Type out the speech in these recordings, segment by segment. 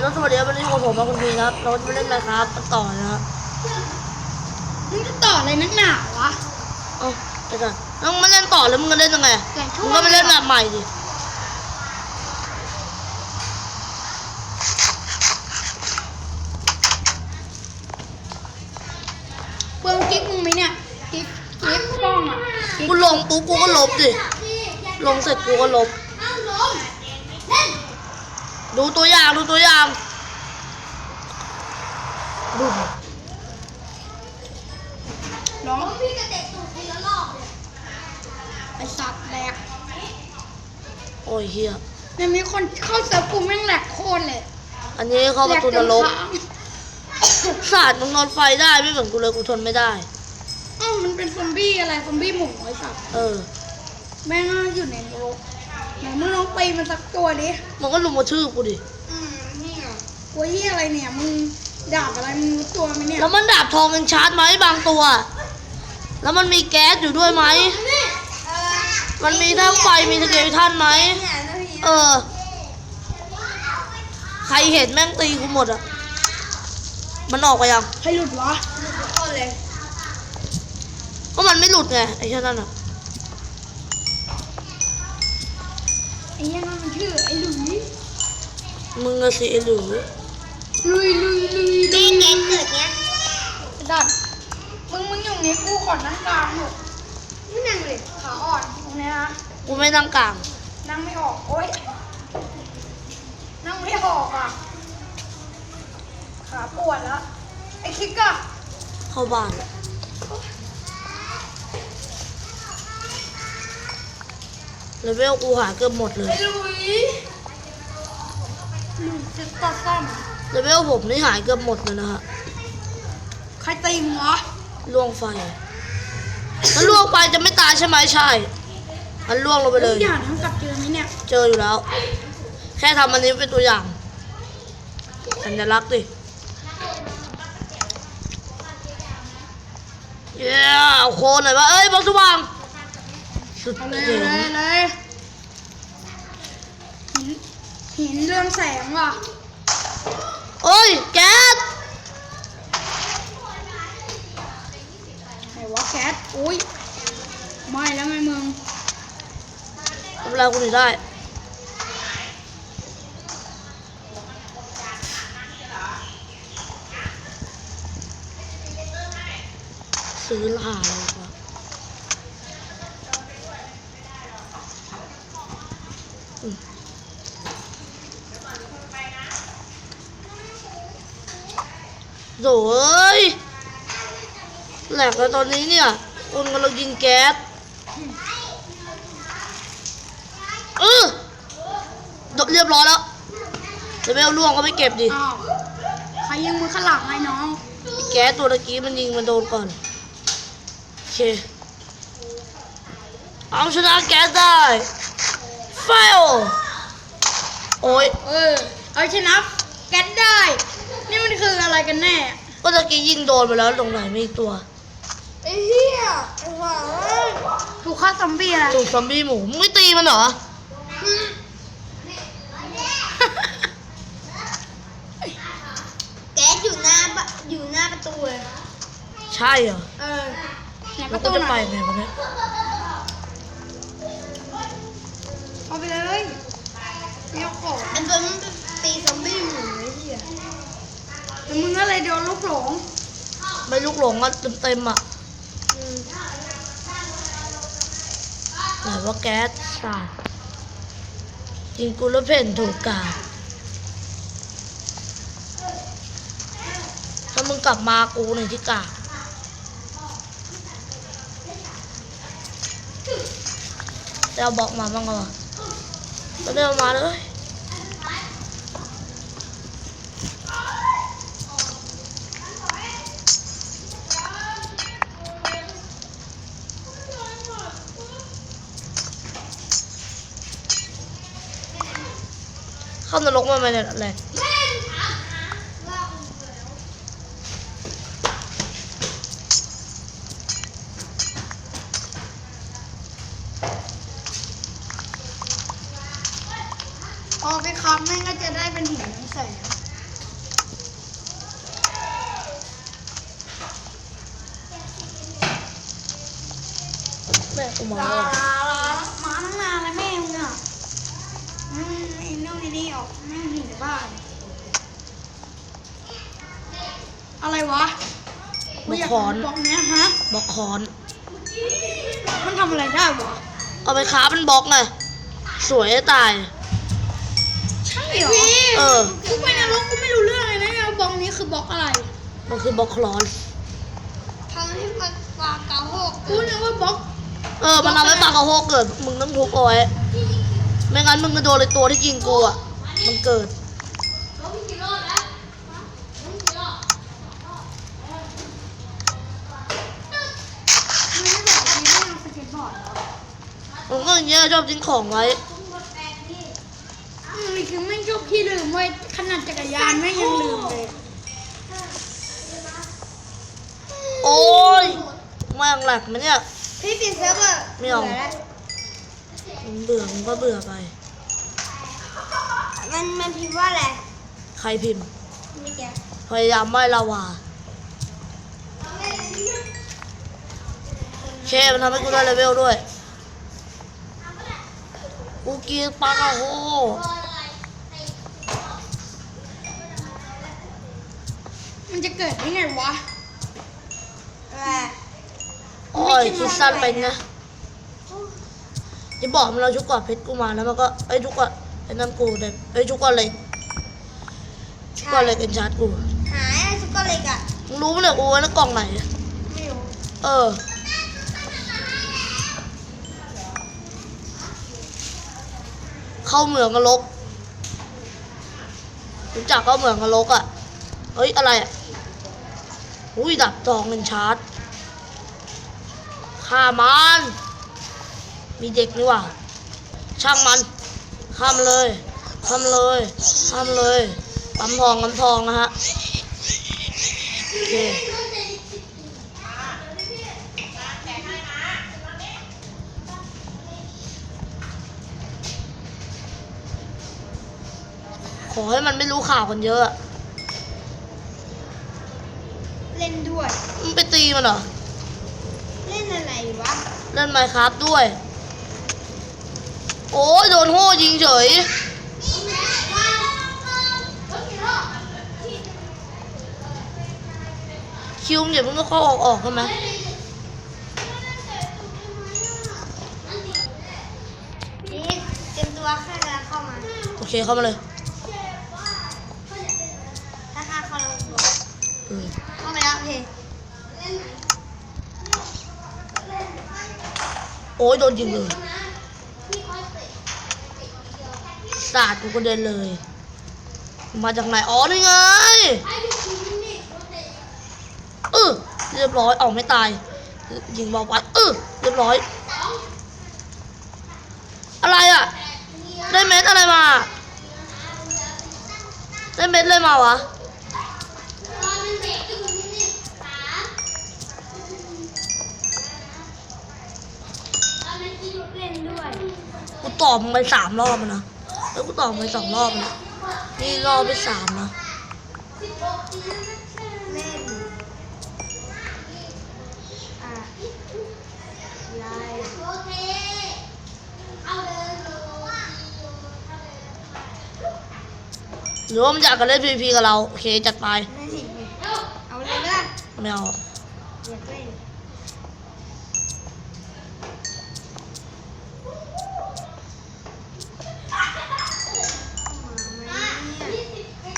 แล้วสวัสดีครับวันนี้กับผมมาคุณพีนะครับเราจะมาเล่นนะครับต่อนะครับมึงจะต่ออะไรนักหนาวะ เอ้าไปก่อนแล้วมึงมาเล่นต่อแล้วมึงจะเล่นยังไงแต่ช่วมึงงก็ไปเล่นแบบใหม่ดิเปลืองกิ๊กมึงไหมเนี่ย กิ๊กกิ๊กกล้องอะกิ๊กกูลงปุ๊บกูก็ลบดิลงเสร็จกูก็ลบอ้าวลงเล่น ดูตัวอย่างดูตัวอย่างดูร้องพี่กระเด็กตูดทีละรอบเลยไอสัตว์แหลกโอ้ยเฮียเนี่ยมีคนเข้าเซิร์ฟกูแม่งแหลกโคตรเลยอันนี้เข้าประตูนรกแหลจค้างสาดมึงนอนไฟได้ไม่เหมือนกูเลยกูทนไม่ได้อ้าวมันเป็นซอมบี้อะไรซอมบี้หมูไอสัตว์เออแม่งอยู่ในนรก ไหนมึงลองปีนมันสักตัวดิมันก็ลุมมาชื่อกูดิ อืมนี่อะตัวเหียอะไรเนี่ยมึงดาบอะไรมึงรู้ตัวไหมเนี่ยแล้วมันดาบทองยังชาร์จไหมบางตัว แล้วมันมีแก๊สอยู่ด้วยไหมมันมีทั้งไฟมีสเกลทันไหมเออ ใครเห็นแม่งตีกูหมดอะ มันออกไปยัง ใครหลุดวะต้นเลย ก็มันไม่หลุดไงไอ้เช่นนั้นอะ ไอ้เหี้ยนั่นมันชื่อไอ้หลุยมึงอะสิไอ้หรือลุยลุยลุยตีเกมเกิดเนี้ยดัดมึงมึงอยู่นี้กูขอนั่งกลางอยู่ไม่นั่งเลยขาอ่อนตรงเนี้ยนะกูไม่นั่งกลาง นั่งไม่ออกโอ๊ยนั่งไม่ออกอะขาปวดแล้วไอ้คิกอะเข้าบ้าน เลเวลกูหายเกือบหมดเลยไอ้หลุยหลุยจะตัดซ่อมเลเวลผมนี่หายเกือบหมดเลยนะฮะใครตีมึงวะล่วงไฟมันล่วงไปจะไม่ตายใช่ไหมใช่ มันล่วงลงไปเลยอย่าทั้งกลับเจอไหมเนี่ยเจออยู่แล้ว แค่ทำอันนี้เป็นตัวอย่างสัญลักษณ์ดิเย้เอาโคนหน่อยว่าเอ้ยบอลสว่างสุด เอาเลยเจ๋งเลยเลยหินหินเรื่องแสงว่ะโอ้ยแก๊สไหนวะแก๊สอุ้ยไม่แล้วไงมึงทำอะไรกูหนีได้ซื้อราคาอะไรวะอืม โถ่เอ้ยแหลกแล้วตอนนี้เนี่ยคนกำลังยิงแก๊สเออโดดเรียบร้อยแล้วจะไม่เอาล่วงก็ไม่เก็บดิอ้าวใครยิงมือข้างหลังไอ้น้อง แก๊สตัวตะกี้มันยิงมันโดนก่อนโอเคเอาชนะแก๊สได้ไฟโอโอ้ยเออเอาชนะแก๊สได้นี่ มันคืออะไรกันแน่ก็ตะกี้ยิงโดนไปแล้วตรงไหนมีอีกตัวไอ้เหี้ยไอ้หว่าถูกฆ่าซอมบี้อะไรถูกซอมบี้หมูมึงไม่ตีมันเหรอแกอยู่หน้าบะอยู่หน้าประตูเลยใช่เหรอเออไหนปแล้วระกูตูจะไหไปนไงวะเนี่ยเอาไปเลยไม่เอาของอันตัวมันตีซอมบี้หมูไอ้เหี้ย แต่มึงอะไรโดนลูกหลงไม่ลุกหลงก็เต็มๆอะไหนว่าแก๊สสาดยิงกูแล้วเพ่นถูกกาดถ้ามึงกลับมากูในที่กาดเดี๋ยวบอกมาบ้างก่อนก็เดี๋ยวมาเลย เข้านรกมาไหม่ได้เลยออไปครัแม่ก็จะได้เป็นหินน้ำใแม่กูมา นู่นไอ้นี่ออกแม่งหนีจากบ้าน อะไรวะบล็อกคอนบล็อกเนี้ยฮะบล็อกคอน มันทำอะไรได้วะเอาไปค้าเป็นบล็อกไงสวยจะตาย ใช่เหรอเออ กูไปนรกกูไม่รู้เรื่องเลยนะเนี่ยบล็อกนี้คือบล็อกอะไร มันคือบล็อกคลอนทำให้มันปลาเกาหกกูนึกว่าบล็อก เออ มันทำให้ปลากระโฮกเกิด มึงต้องทุบเอาไว้ไม่งั้นมึงจะโดนเลยตัวที่ยิงกูอะ มันเกิดไม่ได้แบบนี้ไม่เอาสเก็ตบอร์ดเหรอผมก็อย่างเงี้ยชอบทิ้งของไว้อืมคือไม่งชอบพี่ลืมไว้ขนาดจักรยานไม่งยังลืมเลย โอ้ยแม่งแหลกไหมเนี่ย พี่ปิดเซิร์ฟเวอร์ไม่เอามึงเบื่อมึงก็เบื่อไป มันมันพิมพ์ว่าอะไรใครพิมพ์ ไม่แกพยายามไม่ละวาเคมันทำให้กูได้เลเวลด้วย กูกินปลากระโฮมันจะเกิดได้ไงวะอะไรโอ้ยคิดสั้นไปนะจะบอกมันเราชุกกอดเพชรกูมาแล้วมันก็ไอ้ยชุกกอด ไอ้นั่นกูเด็กไอ้ยชุกกอดเหล็กชุกกอดเหล็กเอ็นชาร์จกูหายอะไรสุกเล็กอะมึงรู้ไหมเนี่ยกูไว้ในกล่องไหน ไม่รู้ เออ เข้าเหมืองนรกรู้จักเข้าเหมืองนรกอะ เฮ้ย อะไรอะ อุ้ย ดับทองเป็นชาร์จฆ่ามัน มีเด็กนี่หว่าช่างมัน ข้ามเลยข้ามเลยข้ามเลยปั๊มทองปั๊มทองนะฮะโอเคขอให้มันไม่รู้ข่าวกันเยอะอะเล่นด้วย มึงไปตีมันเหรอ เล่นอะไรวะ เล่นไมค์ครับด้วย โอ้ยโดนโห่ยิงเฉยคิวมึงอย่าเพิ่งเข้าออกออกใช่ไหมนี่เตรียมตัวข้ากำลังเข้ามาโอเคเข้ามาเลยถ้าข้าเข้าแล้วบอกเออเข้าไปแล้วโอเคโอ้ยโดนยิงเลย สาดกูกระเด็นเลย มาจากไหน อ๋อนี่ไงเออเรียบร้อยเอาไม่ตาย ยิงเบาไปเออเรียบร้อย อะไรอะ ได้เม็ดอะไรมา ได้เม็ดเลยมาวะเล่นด้วยกูตอบมึงไปสามรอบแล้วนะ แล้วกูตอบมึงไปสองรอบแล้วนี่รอบไปสามนะเล่นอะยายหรือว่ามันอยากกันเล่น PVP กับเรา โอเค จัดไปไม่สิเอาเลยก็ได้ไม่เอาอยากเล่นมาไหมเนี่ย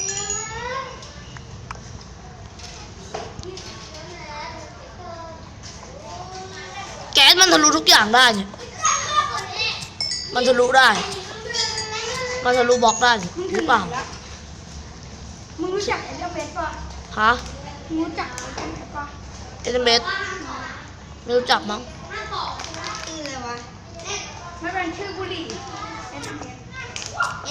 แก๊ สมันทะลุทุกอย่างได้เนี่ยมันทะลุได้ มันทะลุบล็อกได้หรือเปล่า มึงรู้จักเอเดเบสป่ะฮะ มึงรู้จักเอเดเบสป่ะเอเดเมสไม่รู้จักมั้งชื่ออะไรวะไม่เป็นชื่อบุหรี่เอเดเบส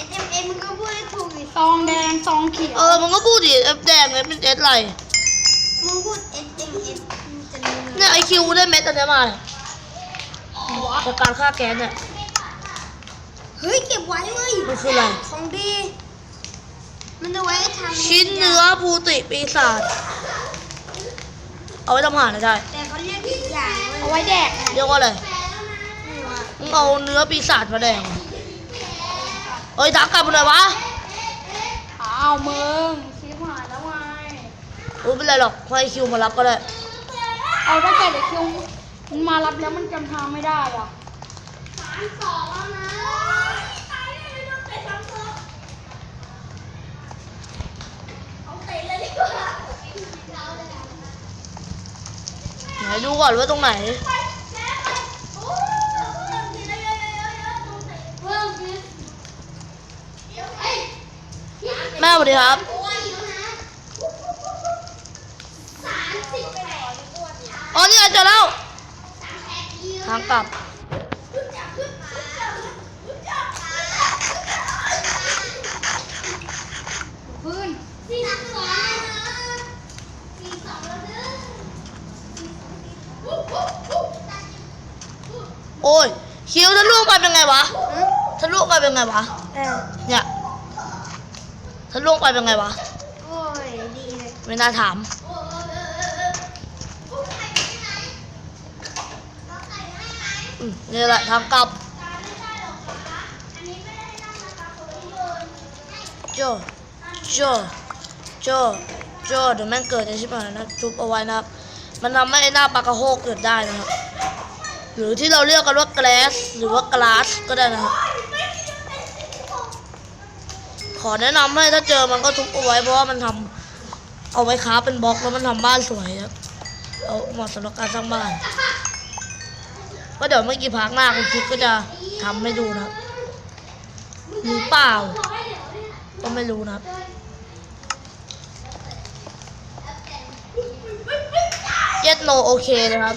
S M M มึงก็พูดให้ถูกดิซองแดงซองเขียวเออมึงก็พูดดิเอฟแดงเนี่ยเป็นเอสอะไรมึงพูด S M S มึงจะรู้เลเนี่ยยไอคิวได้เม็ดอันเนี้ยมาเนี่ย จากการฆ่าแก๊สเนี่ยเฮ้ยเก็บไว้เว้ยมันคืออะไร ของดี มันจะไว้ทำชิ้นเนื้อภูติปีศาจเอาไว้ทำอาหารได้ แต่เขาเรียกอีกอย่างเว้ยเอาไว้แดกเรียกว่าอะไรเงเอาเนื้อปีศาจมาแดงเอ้ยทักกลับมาหน่อยวะอ้าวมึงชิบหายแล้วไงโอ้ยไม่เป็นไรหรอกให้คิวมารับก็ได้ เอาถ้าเกิดเด็กคิว มันมารับแล้วมันจำทางไม่ได้อะไหนดูก่อนว่าตรงไหน แม่สวัสดีครับ อ๋อ นี่ไงเจอแล้ว ทางกลับพื้นโอ้ยคิวทะลุไปเป็นไงวะทะลุไปเป็นไงวะเออเนี่ยทะลุไปเป็นไงวะโอ้ยดีเลยไม่น่าถาม อืม นี่แหละทางกลับโจโจโจโจเดี๋ยวแม่งเกิดในชิบหายนะจุบเอาไว้นะครับ มันทำให้หน้าปากระโฮกเกิดได้นะครับ หรือที่เราเรียกกันว่าแกลสหรือว่ากลาสก็ได้นะครับ ขอแนะนำให้ถ้าเจอมันก็ทุบเอาไว้เพราะว่ามันทำเอาไว้ค้าเป็นบล็อกแล้วมันทำบ้านสวยครับเอาเหมาะสำหรับการสร้างบ้าน ก็เดี๋ยวไม่กี่พักหน้าคุณคิดก็จะทำให้ดูนะครับหรือเปล่า ก็ไม่รู้นะครับเย็ดโนโอเคนะครับ